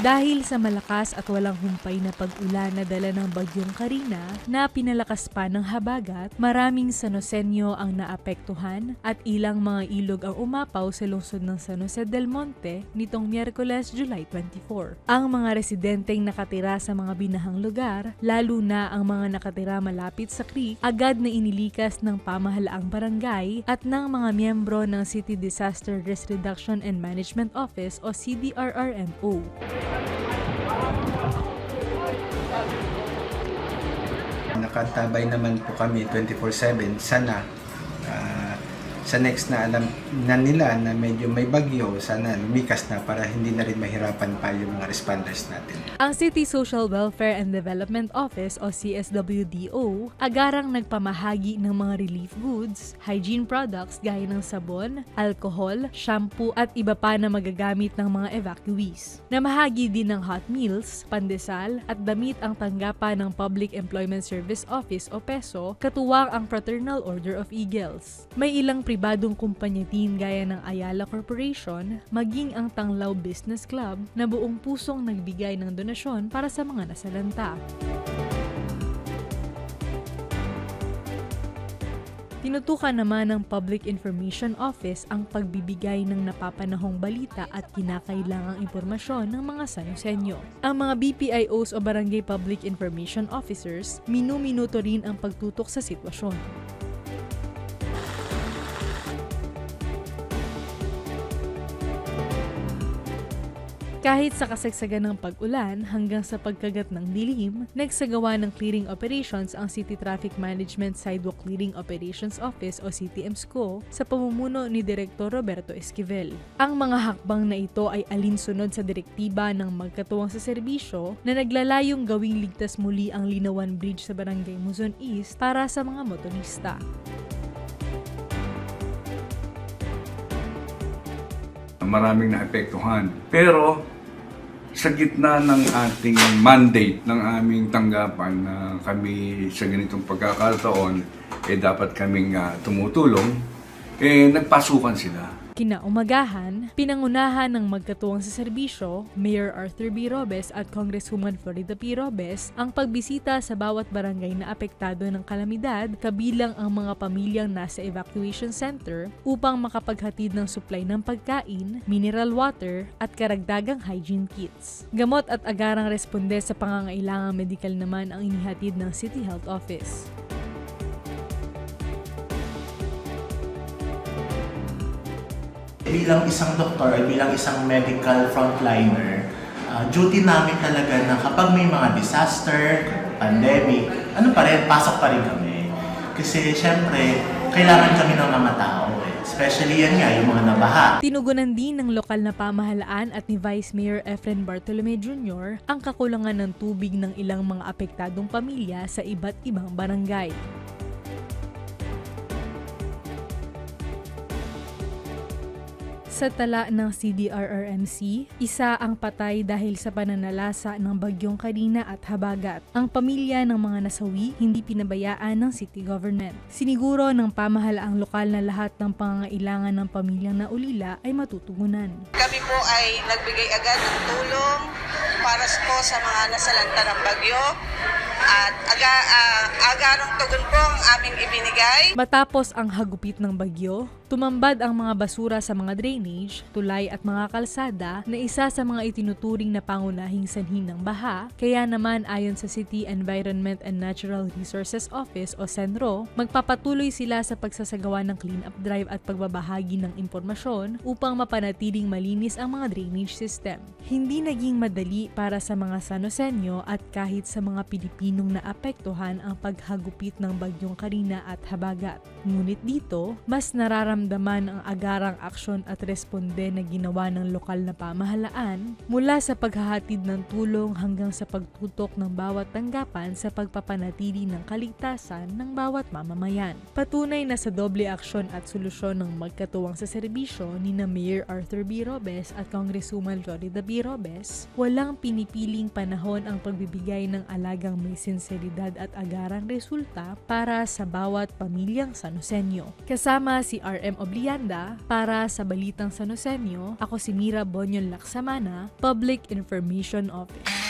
Dahil sa malakas at walang humpay na pag-ulan na dala ng bagyong Karina na pinalakas pa ng habagat, maraming Sanosenyo ang naapektuhan at ilang mga ilog ang umapaw sa lungsod ng San Jose del Monte nitong Miyerkules, July 24. Ang mga residenteng nakatira sa mga binahang lugar, lalo na ang mga nakatira malapit sa creek, agad na inilikas ng pamahalaang barangay at ng mga miyembro ng City Disaster Risk Reduction and Management Office o CDRRMO. Nakatabay naman po kami 24-7. Sana sa next na alam na nila na medyo may bagyo, sana lumikas na para hindi na rin mahirapan pa yung mga responders natin. Ang City Social Welfare and Development Office o CSWDO agarang nagpamahagi ng mga relief goods, hygiene products gaya ng sabon, alcohol, shampoo at iba pa na magagamit ng mga evacuees. Namahagi din ng hot meals, pandesal at damit ang tanggapan ng Public Employment Service Office o PESO katuwang ang Fraternal Order of Eagles. May ilang pribadong kumpanya din gaya ng Ayala Corporation, maging ang Tanglaw Business Club na buong pusong nagbigay ng donasyon para sa mga nasalanta. Tinutukan naman ng Public Information Office ang pagbibigay ng napapanahong balita at kinakailangang impormasyon ng mga Sanosenyo. Ang mga BPIOs o Barangay Public Information Officers, minu-minuto rin ang pagtutok sa sitwasyon. Kahit sa kasagsagan ng pag-ulan hanggang sa pagkagat ng dilim, nagsagawa ng clearing operations ang City Traffic Management Sidewalk Clearing Operations Office o CTMSCO sa pamumuno ni Direktor Roberto Esquivel. Ang mga hakbang na ito ay alinsunod sa direktiba ng magkatuwang sa serbisyo na naglalayong gawing ligtas muli ang Linawan Bridge sa Barangay Muzon East para sa mga motorista. maraming naapektuhan. Pero sa gitna ng ating mandate ng aming tanggapan na kami sa ganitong pagkakataon, eh dapat kaming ah, tumutulong, eh nagpasukan sila. Kinaumagahan, pinangunahan ng magkatuwang sa serbisyo, Mayor Arthur B. Robes at Congresswoman Florida P. Robes ang pagbisita sa bawat barangay na apektado ng kalamidad kabilang ang mga pamilyang nasa evacuation center upang makapaghatid ng supply ng pagkain, mineral water at karagdagang hygiene kits. Gamot at agarang responde sa pangangailangang medikal naman ang inihatid ng City Health Office. Bilang isang doktor ay bilang isang medical frontliner, ah, duty namin talaga na kapag may mga disaster, pandemic, ano pa rin, pasok pa rin kami. Kasi syempre, kailangan kami ng mga tao. eh. Especially yan nga, yung mga nabaha. Tinugunan din ng lokal na pamahalaan at ni Vice Mayor Efren Bartolome Jr. ang kakulangan ng tubig ng ilang mga apektadong pamilya sa iba't ibang barangay. Sa tala ng CDRRMC, isa ang patay dahil sa pananalasa ng bagyong Karina at Habagat. Ang pamilya ng mga nasawi hindi pinabayaan ng city government. Siniguro ng pamahalaang lokal na lahat ng pangangailangan ng pamilyang naulila ay matutugunan. Kami po ay nagbigay agad ng tulong para po sa mga nasalanta ng bagyo at aga, ah, agarang tugon po ang aming ibinigay. Matapos ang hagupit ng bagyo, tumambad ang mga basura sa mga drainage, tulay at mga kalsada na isa sa mga itinuturing na pangunahing sanhi ng baha. Kaya naman ayon sa City Environment and Natural Resources Office o CENRO, magpapatuloy sila sa pagsasagawa ng clean-up drive at pagbabahagi ng impormasyon upang mapanatiling malinis ang mga drainage system. Hindi naging madali para sa mga Sanosenyo at kahit sa mga Pilipinong naapektuhan ang paghagupit ng bagyong Karina at Habagat. Ngunit dito, mas nararamdaman ang agarang aksyon at responde na ginawa ng lokal na pamahalaan mula sa paghahatid ng tulong hanggang sa pagtutok ng bawat tanggapan sa pagpapanatili ng kaligtasan ng bawat mamamayan. Patunay na sa doble aksyon at solusyon ng magkatuwang sa serbisyo ni na Mayor Arthur B. Robes at Congresswoman Florida B. Robes, walang pinipiling panahon ang pagbibigay ng alagang may sinseridad at agarang resulta para sa bawat pamilyang Sanosenyo. Kasama si RM M. Oblianda para sa Balitang San Joseño. Ako si Mira Bonyon Laksamana, Public Information Office.